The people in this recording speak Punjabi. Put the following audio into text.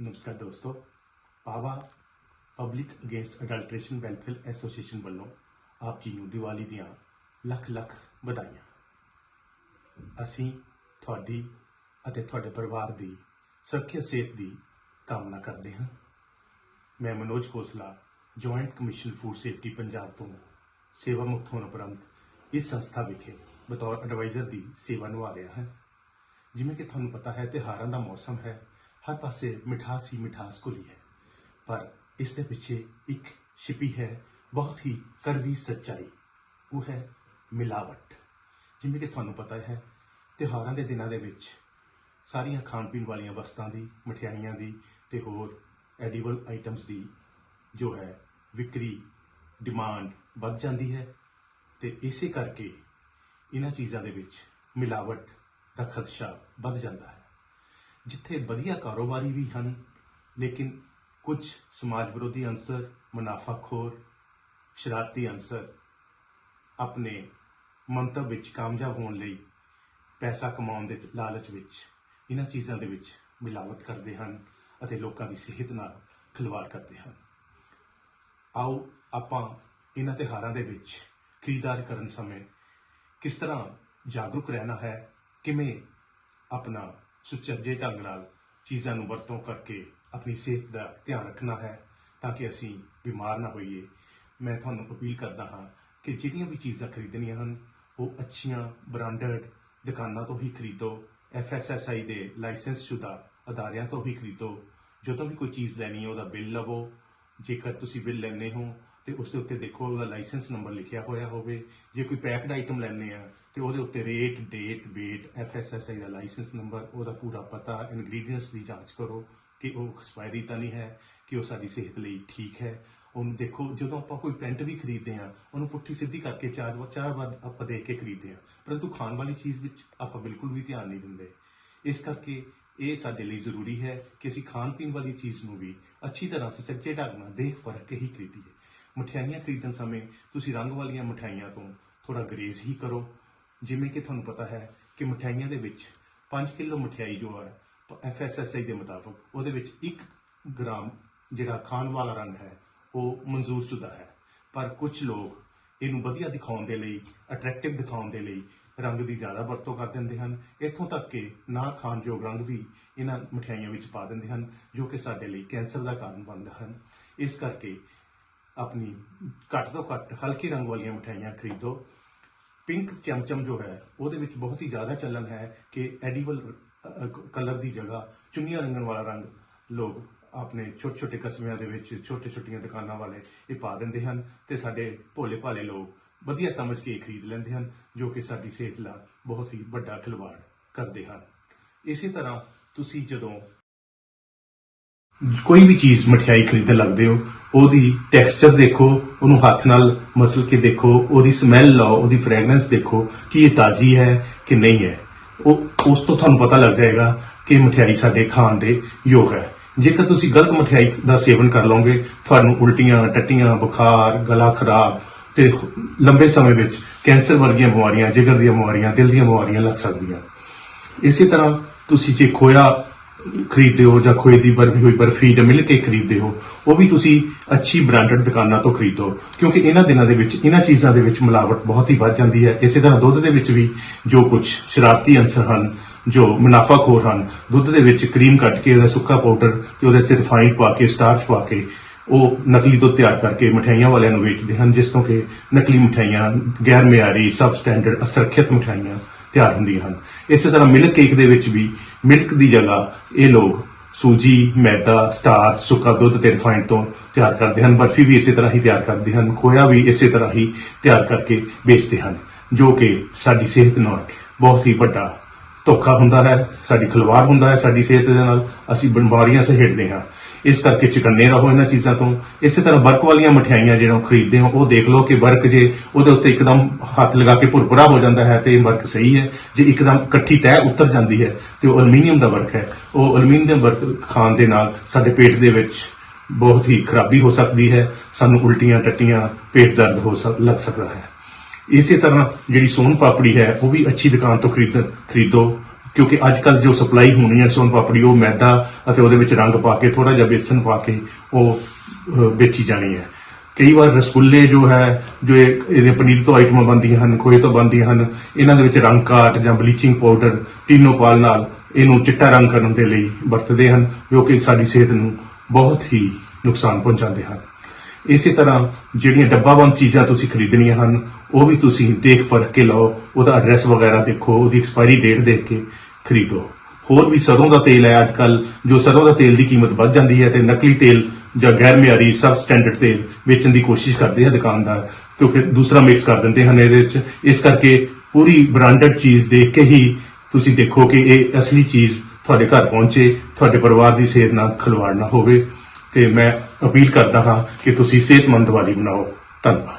ਨਮਸਕਾਰ ਦੋਸਤੋ ਪਾਵਾ public against adulteration welfare association ਵੱਲੋਂ ਆਪ ਜੀ ਨੂੰ ਦੀਵਾਲੀ ਦੀਆਂ ਲੱਖ ਲੱਖ ਵਧਾਈਆਂ ਅਸੀਂ ਤੁਹਾਡੀ ਅਤੇ ਤੁਹਾਡੇ ਪਰਿਵਾਰ ਦੀ ਸੁਰੱਖਿਅਤ ਸਿਹਤ ਦੀ ਕਾਮਨਾ ਕਰਦੇ ਹਾਂ ਮੈਂ Manoj Khosla joint commission food safety Punjab ਤੋਂ ਸੇਵਾ ਮੁਕਤ ਹੋਣ ਉਪਰੰਤ ਇਸ ਸੰਸਥਾ ਵਿਖੇ ਬਤੌਰ ਐਡਵਾਈਜ਼ਰ ਦੀ ਸੇਵਾ ਨਿਭਾ ਰਿਹਾ ਹਾਂ ਜਿਵੇਂ ਕਿ ਤੁਹਾਨੂੰ ਪਤਾ ਹੈ ਤਿਉਹਾਰਾਂ ਦਾ ਮੌਸਮ ਹੈ ਹਰ ਪਾਸੇ ਮਿਠਾਸ ਹੀ ਮਿਠਾਸ ਘੁਲੀ ਹੈ। ਪਰ ਇਸ ਦੇ ਪਿੱਛੇ ਇੱਕ ਛਿਪੀ ਹੈ ਬਹੁਤ ਹੀ ਕੜਵੀ ਸੱਚਾਈ। ਉਹ ਹੈ ਮਿਲਾਵਟ। ਜਿਵੇਂ ਕਿ ਤੁਹਾਨੂੰ ਪਤਾ ਹੈ, ਤਿਉਹਾਰਾਂ ਦੇ ਦਿਨਾਂ ਦੇ ਵਿੱਚ ਸਾਰੀਆਂ ਖਾਣ ਪੀਣ ਵਾਲੀਆਂ ਵਸਤਾਂ ਦੀ, ਮਠਿਆਈਆਂ ਦੀ ਤੇ ਹੋਰ ਐਡੀਬਲ ਆਈਟਮਸ ਦੀ ਜੋ ਹੈ ਵਿਕਰੀ ਡਿਮਾਂਡ ਵੱਧ ਜਾਂਦੀ ਹੈ ਤੇ ਇਸੇ ਕਰਕੇ ਇਹਨਾਂ ਚੀਜ਼ਾਂ ਦੇ ਵਿੱਚ ਮਿਲਾਵਟ ਦਾ ਖਦਸ਼ਾ ਵੱਧ ਜਾਂਦਾ ਹੈ। ਜਿੱਥੇ ਵਧੀਆ ਕਾਰੋਬਾਰੀ ਵੀ ਹਨ, ਲੇਕਿਨ ਕੁਝ ਸਮਾਜ ਵਿਰੋਧੀ ਅੰਸਰ ਮੁਨਾਫਾਖੋਰ, ਸ਼ਰਾਰਤੀ ਅੰਸਰ ਆਪਣੇ ਮੰਤਵ ਵਿੱਚ ਕਾਮਯਾਬ ਹੋਣ ਲਈ ਪੈਸਾ ਕਮਾਉਣ ਦੇ ਲਾਲਚ ਵਿੱਚ, ਇਹਨਾਂ ਚੀਜ਼ਾਂ ਦੇ ਵਿੱਚ ਮਿਲਾਵਟ ਕਰਦੇ ਹਨ ਅਤੇ ਲੋਕਾਂ ਦੀ ਸਿਹਤ ਨਾਲ ਖਿਲਵਾੜ ਕਰਦੇ ਹਨ। ਆਓ ਆਪਾਂ ਇਹਨਾਂ ਤਿਉਹਾਰਾਂ ਦੇ ਵਿੱਚ ਖਰੀਦਦਾਰ ਕਰਨ ਸਮੇਂ ਕਿਸ ਤਰ੍ਹਾਂ ਜਾਗਰੂਕ ਰਹਿਣਾ ਹੈ, ਕਿਵੇਂ ਆਪਣਾ ਸੁਚੱਜੇ ਢੰਗ ਨਾਲ ਚੀਜ਼ਾਂ ਨੂੰ ਵਰਤੋਂ ਕਰਕੇ ਆਪਣੀ ਸਿਹਤ ਦਾ ਧਿਆਨ ਰੱਖਣਾ ਹੈ ਤਾਂ ਕਿ ਅਸੀਂ ਬਿਮਾਰ ਨਾ ਹੋਈਏ। ਮੈਂ ਤੁਹਾਨੂੰ ਅਪੀਲ ਕਰਦਾ ਹਾਂ ਕਿ ਜਿਹੜੀਆਂ ਵੀ ਚੀਜ਼ਾਂ ਖਰੀਦਣੀਆਂ ਹਨ, ਉਹ ਅੱਛੀਆਂ ਬ੍ਰਾਂਡਡ ਦੁਕਾਨਾਂ ਤੋਂ ਹੀ ਖਰੀਦੋ। ਐਫਐਸਐਸਆਈ ਦੇ ਲਾਇਸੈਂਸ ਸ਼ੁਦਾ ਅਦਾਰਿਆਂ ਤੋਂ ਹੀ ਖਰੀਦੋ। ਜਦੋਂ ਵੀ ਕੋਈ ਚੀਜ਼ ਲੈਣੀ ਹੈ, ਉਹਦਾ ਬਿੱਲ ਲਵੋ। ਜੇਕਰ ਤੁਸੀਂ ਬਿੱਲ ਲੈਣੇ ਹੋ ਤੇ ਉਸ ਦੇ ਉੱਤੇ ਦੇਖੋ ਉਹਦਾ ਲਾਇਸੈਂਸ ਨੰਬਰ ਲਿਖਿਆ ਹੋਇਆ ਹੋਵੇ, ਜੇ ਕੋਈ ਪੈਕਡ ਆਈਟਮ ਲੈਣੇ ਆ, ਤੇ ਉਹਦੇ ਉੱਤੇ ਰੇਟ ਡੇਟ weight ਐਫਐਸਐਸਆਈ ਦਾ ਲਾਇਸੈਂਸ ਨੰਬਰ ਉਹਦਾ ਪੂਰਾ ਪਤਾ ਇਨਗਰੀਡੀਅੰਟਸ ਦੀ ਜਾਂਚ ਕਰੋ ਕਿ ਉਹ ਐਕਸਪਾਇਰੀ ਤਾਂ ਨਹੀਂ ਹੈ, ਕਿ ਉਹ ਸਾਡੀ ਸਿਹਤ ਲਈ ਠੀਕ ਹੈ। ਉਹਨੂੰ ਦੇਖੋ, ਜਦੋਂ ਆਪਾਂ ਕੋਈ ਪੈਂਟ ਵੀ ਖਰੀਦਦੇ ਆ, ਉਹਨੂੰ ਪੁੱਠੀ ਸਿੱਧੀ ਕਰਕੇ ਚਾਰ ਵਾਰ ਚਾਰ ਵਾਰ ਆਪਾਂ ਦੇਖ ਕੇ ਖਰੀਦਦੇ ਆ। ਪਰੰਤੂ ਖਾਣ ਵਾਲੀ ਚੀਜ਼ ਵਿੱਚ ਆਪਾਂ ਬਿਲਕੁਲ ਵੀ ਧਿਆਨ ਨਹੀਂ ਦਿੰਦੇ। ਇਸ ਕਰਕੇ ਇਹ ਸਾਡੇ ਲਈ ਜ਼ਰੂਰੀ ਹੈ ਕਿ ਅਸੀਂ ਖਾਣ ਪੀਣ ਵਾਲੀ ਚੀਜ਼ ਨੂੰ ਵੀ ਅੱਛੀ ਤਰ੍ਹਾਂ ਸੁਚੱਜੇ ਢੰਗ ਨਾਲ ਦੇਖ ਪਰਖ ਕੇ ਹੀ ਖਰੀਦੀਏ। ਮਠਿਆਈਆਂ ਖਰੀਦਣ ਸਮੇਂ ਤੁਸੀਂ ਰੰਗ ਵਾਲੀਆਂ ਮਠਿਆਈਆਂ ਤੋਂ ਥੋੜਾ ਗਰੇਜ਼ ਹੀ ਕਰੋ। ਜਿਵੇਂ ਕਿ ਤੁਹਾਨੂੰ ਪਤਾ ਹੈ ਕਿ ਮਠਿਆਈਆਂ ਦੇ ਵਿੱਚ 5 ਕਿਲੋ ਮਠਿਆਈ ਜੋ ਹੈ ਐਫਐਸਐਸਆਈ ਦੇ ਮੁਤਾਬਕ ਉਹਦੇ ਵਿੱਚ 1 ਗ੍ਰਾਮ ਜਿਹੜਾ ਖਾਣ ਵਾਲਾ ਰੰਗ ਹੈ, ਉਹ ਮਨਜ਼ੂਰਸ਼ੁਦਾ ਹੈ। ਪਰ ਕੁਝ ਲੋਕ ਇਹਨੂੰ ਵਧੀਆ ਦਿਖਾਉਣ ਦੇ ਲਈ ਅਟਰੈਕਟਿਵ ਦਿਖਾਉਣ ਦੇ ਲਈ ਰੰਗ ਦੀ ਜ਼ਿਆਦਾ ਵਰਤੋਂ ਕਰ ਦਿੰਦੇ ਹਨ। ਇੱਥੋਂ ਤੱਕ ਕਿ ਨਾ ਖਾਣਯੋਗ ਰੰਗ ਵੀ ਇਹਨਾਂ ਮਠਿਆਈਆਂ ਵਿੱਚ ਪਾ ਦਿੰਦੇ ਹਨ, ਜੋ ਕਿ ਸਾਡੇ ਲਈ ਕੈਂਸਰ ਦਾ ਕਾਰਨ ਬਣਦਾ ਹਨ। ਇਸ ਕਰਕੇ ਆਪਣੀ ਘੱਟ ਤੋਂ ਘੱਟ ਹਲਕੇ ਰੰਗ ਵਾਲੀਆਂ ਮਠਿਆਈਆਂ ਖਰੀਦੋ। ਪਿੰਕ ਚਮਚਮ ਜੋ ਹੈ, ਉਹਦੇ ਵਿੱਚ ਬਹੁਤ ਹੀ ਜ਼ਿਆਦਾ ਚੱਲਣ ਹੈ ਕਿ ਐਡੀਬਲ ਕਲਰ ਦੀ ਜਗ੍ਹਾ ਚੁੰਨੀਆਂ ਰੰਗਣ ਵਾਲਾ ਰੰਗ ਲੋਕ ਆਪਣੇ ਛੋਟੇ ਛੋਟੇ ਕਸਬਿਆਂ ਦੇ ਵਿੱਚ ਛੋਟੇ ਛੋਟੀਆਂ ਦੁਕਾਨਾਂ ਵਾਲੇ ਇਹ ਪਾ ਦਿੰਦੇ ਹਨ ਤੇ ਸਾਡੇ ਭੋਲੇ ਭਾਲੇ ਲੋਕ ਵਧੀਆ ਸਮਝ ਕੇ ਇਹ ਖਰੀਦ ਲੈਂਦੇ ਹਨ, ਜੋ ਕਿ ਸਾਡੀ ਸਿਹਤ ਨਾਲ ਬਹੁਤ ਹੀ ਵੱਡਾ ਖਿਲਵਾੜ ਕਰਦੇ ਹਨ। ਇਸੇ ਤਰ੍ਹਾਂ ਤੁਸੀਂ ਜਦੋਂ ਕੋਈ ਵੀ ਚੀਜ਼ ਮਠਿਆਈ ਖਰੀਦਣ ਲੱਗਦੇ ਹੋ, ਉਹਦੀ ਟੈਕਸਚਰ ਦੇਖੋ, ਉਹਨੂੰ ਹੱਥ ਨਾਲ ਮਸਲ ਕੇ ਦੇਖੋ, ਉਹਦੀ ਸਮੈਲ ਲਓ, ਉਹਦੀ ਫ੍ਰੈਗਰੈਂਸ ਦੇਖੋ, ਕਿ ਇਹ ਤਾਜ਼ੀ ਹੈ ਕਿ ਨਹੀਂ ਹੈ। ਉਹ, ਉਸ ਤੋਂ ਤੁਹਾਨੂੰ ਪਤਾ ਲੱਗ ਜਾਏਗਾ ਕਿ ਮਠਿਆਈ ਸਾਡੇ ਖਾਣ ਦੇ ਯੋਗ ਹੈ। ਜੇਕਰ ਤੁਸੀਂ ਗਲਤ ਮਠਿਆਈ ਦਾ ਸੇਵਨ ਕਰ ਲਓਗੇ, ਤੁਹਾਨੂੰ ਉਲਟੀਆਂ, ਟੱਟੀਆਂ, ਬੁਖਾਰ, ਗਲਾ ਖਰਾਬ ਤੇ ਲੰਬੇ ਸਮੇਂ ਵਿੱਚ ਕੈਂਸਰ ਵਰਗੀਆਂ ਬਿਮਾਰੀਆਂ, ਜਿਗਰ ਦੀਆਂ ਬਿਮਾਰੀਆਂ, ਦਿਲ ਦੀਆਂ ਬਿਮਾਰੀਆਂ ਲੱਗ ਸਕਦੀਆਂ। ਇਸੇ ਤਰ੍ਹਾਂ ਤੁਸੀਂ ਜੇ ਖੋਇਆ ਖਰੀਦਦੇ ਹੋ ਜਾਂ ਖੋਏ ਦੀ ਬਰਫੀ ਹੋਈ ਬਰਫੀ ਜਾਂ ਮਿਲ ਕੇ ਖਰੀਦਦੇ ਹੋ ਉਹ ਵੀ ਤੁਸੀਂ ਅੱਛੀ ਬ੍ਰਾਂਡਡ ਦੁਕਾਨਾਂ ਤੋਂ ਖਰੀਦੋ। ਕਿਉਂਕਿ ਇਹਨਾਂ ਦਿਨਾਂ ਦੇ ਵਿੱਚ, ਇਹਨਾਂ ਚੀਜ਼ਾਂ ਦੇ ਵਿੱਚ ਮਿਲਾਵਟ ਬਹੁਤ ਹੀ ਵੱਧ ਜਾਂਦੀ ਹੈ। ਇਸੇ ਤਰ੍ਹਾਂ ਦੁੱਧ ਦੇ ਵਿੱਚ ਵੀ ਜੋ ਕੁਝ ਸ਼ਰਾਰਤੀ ਅੰਸਰ ਹਨ, ਜੋ ਮੁਨਾਫਾਖੋਰ ਹਨ, ਦੁੱਧ ਦੇ ਵਿੱਚ ਕਰੀਮ ਕੱਟ ਕੇ ਉਹਦਾ ਸੁੱਕਾ ਪਾਊਡਰ ਤੇ ਉਹਦੇ ਵਿੱਚ ਰਿਫਾਈਨਡ ਪਾ ਕੇ, ਸਟਾਰਚ ਪਾ ਕੇ, ਉਹ ਨਕਲੀ ਦੁੱਧ ਤਿਆਰ ਕਰਕੇ ਮਠਿਆਈਆਂ ਵਾਲਿਆਂ ਨੂੰ ਵੇਚਦੇ ਹਨ, ਜਿਸ ਤੋਂ ਕਿ ਨਕਲੀ ਮਠਿਆਈਆਂ ਗੈਰ ਮਿਆਰੀ ਸਬ ਸਟੈਂਡਰਡ ਅਸੁਰੱਖਿਅਤ ਮਠਿਆਈਆਂ ਤਿਆਰ ਹੁੰਦੀਆਂ ਹਨ। ਇਸੇ ਤਰ੍ਹਾਂ ਮਿਲਕ ਕੇਕ ਦੇ ਵਿੱਚ ਵੀ ਮਿਲਕ ਦੀ ਜਗ੍ਹਾ ਇਹ ਲੋਕ ਸੂਜੀ, ਮੈਦਾ ਸਟਾਰਚ ਸੁੱਕਾ ਦੁੱਧ ਤੇ ਰਿਫਾਈਨਡ ਤੋਂ ਤਿਆਰ ਕਰਦੇ ਹਨ। ਬਰਫੀ ਵੀ ਇਸੇ ਤਰ੍ਹਾਂ ਹੀ ਤਿਆਰ ਕਰਦੇ ਹਨ। ਖੋਇਆ ਵੀ ਇਸੇ ਤਰ੍ਹਾਂ ਹੀ ਤਿਆਰ ਕਰਕੇ ਵੇਚਦੇ ਹਨ, ਜੋ ਕਿ ਸਾਡੀ ਸਿਹਤ ਨਾਲ ਬਹੁਤ ਹੀ ਵੱਡਾ ਧੋਖਾ ਹੁੰਦਾ ਹੈ, ਸਾਡੀ ਖਿਲਵਾੜ ਹੁੰਦਾ ਹੈ ਸਾਡੀ ਸਿਹਤ ਦੇ ਨਾਲ। ਅਸੀਂ ਬਿਮਾਰੀਆਂ ਸਹੇੜਦੇ ਹਾਂ। ਇਸ ਕਰਕੇ ਚੁਕੰਨੇ ਰਹੋ ਇਹਨਾਂ ਚੀਜ਼ਾਂ ਤੋਂ। ਇਸੇ ਤਰ੍ਹਾਂ ਬਰਕ ਵਾਲੀਆਂ ਮਠਿਆਈਆਂ ਜਿਹੜੀਆਂ ਖਰੀਦਦੇ ਹੋ, ਉਹ ਦੇਖ ਲਓ ਕਿ ਬਰਕ ਜੇ ਉਹਦੇ ਉੱਤੇ ਇੱਕਦਮ ਹੱਥ ਲਗਾ ਕੇ ਭੁਰਭੁਰਾ ਹੋ ਜਾਂਦਾ ਹੈ ਤੇ ਇਹ ਬਰਕ ਸਹੀ ਹੈ। ਜੇ ਇੱਕਦਮ ਇਕੱਠੀ ਤਹਿ ਉਤਰ ਜਾਂਦੀ ਹੈ ਤੇ ਉਹ ਐਲੂਮੀਨੀਅਮ ਦਾ ਵਰਕ ਹੈ। ਉਹ ਐਲੂਮੀਨੀਅਮ ਵਰਕ ਖਾਣ ਦੇ ਨਾਲ ਸਾਡੇ ਪੇਟ ਦੇ ਵਿੱਚ ਬਹੁਤ ਹੀ ਖਰਾਬੀ ਹੋ ਸਕਦੀ ਹੈ। ਸਾਨੂੰ ਉਲਟੀਆਂ ਟੱਟੀਆਂ ਪੇਟ ਦਰਦ ਹੋ ਸਕ, ਲੱਗ ਸਕਦਾ ਹੈ। ਇਸੇ ਤਰ੍ਹਾਂ ਜਿਹੜੀ ਸੋਨ ਪਾਪੜੀ ਹੈ, ਉਹ ਵੀ ਅੱਛੀ ਦੁਕਾਨ ਤੋਂ ਖਰੀਦ, ਖਰੀਦੋ। ਕਿਉਂਕਿ ਅੱਜ ਕੱਲ ਜੋ ਸਪਲਾਈ ਹੋਣੀ ਹੈ ਸੋਨ ਪਾਪੜੀ, ਉਹ ਮੈਦਾ ਅਤੇ ਉਹਦੇ ਵਿੱਚ ਰੰਗ ਪਾ ਕੇ ਥੋੜਾ ਜਿਹਾ ਬੇਸਨ ਪਾ ਕੇ ਉਹ ਵੇਚੀ ਜਾਣੀ ਹੈ। ਕਈ ਵਾਰ ਰਸਗੁੱਲੇ ਜੋ ਹੈ, ਜੋ ਇਹ, ਇਹਦੇ ਪਨੀਰ ਤੋਂ ਆਈਟਮਾਂ ਬਣਦੀਆਂ ਹਨ, ਖੋਏ ਤੋਂ ਬਣਦੀਆਂ ਹਨ, ਇਹਨਾਂ ਦੇ ਵਿੱਚ ਰੰਗ ਕਾਟ ਜਾਂ ਬਲੀਚਿੰਗ ਪਾਊਡਰ ਟੀਨੋਪਾਲ ਨਾਲ ਇਹਨੂੰ ਚਿੱਟਾ ਰੰਗ ਕਰਨ ਦੇ ਲਈ ਵਰਤਦੇ ਹਨ, ਜੋ ਕਿ ਸਾਡੀ ਸਿਹਤ ਨੂੰ ਬਹੁਤ ਹੀ ਨੁਕਸਾਨ ਪਹੁੰਚਾਉਂਦੇ ਹਨ। ਇਸੇ ਤਰ੍ਹਾਂ ਜਿਹੜੀਆਂ ਡੱਬਾਬੰਦ ਚੀਜ਼ਾਂ ਤੁਸੀਂ ਖਰੀਦਣੀਆਂ ਹਨ, ਉਹ ਵੀ ਤੁਸੀਂ ਦੇਖ ਪਰਖ ਕੇ ਲਓ, ਉਹਦਾ ਐਡਰੈਸ ਵਗੈਰਾ ਦੇਖੋ, ਉਹਦੀ ਐਕਸਪਾਇਰੀ ਡੇਟ ਦੇਖ ਕੇ ਖਰੀਦੋ। ਹੋਰ ਵੀ ਸਰੋਂ ਦਾ ਤੇਲ ਹੈ ਅੱਜ ਕੱਲ ਜੋ ਸਰੋਂ ਦਾ ਤੇਲ ਦੀ ਕੀਮਤ ਵੱਧ ਜਾਂਦੀ ਹੈ ਤੇ ਨਕਲੀ ਤੇਲ ਜਾਂ ਗੈਰ ਮਿਆਰੀ ਸਬ ਸਟੈਂਡਰਡ ਤੇਲ ਵੇਚਣ ਦੀ ਕੋਸ਼ਿਸ਼ ਕਰਦੇ ਆ ਦੁਕਾਨਦਾਰ, ਕਿਉਂਕਿ ਦੂਸਰਾ ਮਿਕਸ ਕਰ ਦਿੰਦੇ ਹਨ ਇਹਦੇ ਵਿੱਚ। ਇਸ ਕਰਕੇ ਪੂਰੀ ਬ੍ਰਾਂਡਡ ਚੀਜ਼ ਦੇਖ ਕੇ ਹੀ ਤੁਸੀਂ ਦੇਖੋ ਕਿ ਇਹ ਅਸਲੀ ਚੀਜ਼ ਤੁਹਾਡੇ ਘਰ ਪਹੁੰਚੇ, ਤੁਹਾਡੇ ਪਰਿਵਾਰ ਦੀ ਸਿਹਤ ਨਾਲ ਖਿਲਵਾੜ ਨਾ ਹੋਵੇ। ਤੇ ਮੈਂ ਅਪੀਲ ਕਰਦਾ ਹਾਂ ਕਿ ਤੁਸੀਂ ਸਿਹਤਮੰਦ ਦੀਵਾਲੀ ਮਨਾਓ। ਧੰਨਵਾਦ।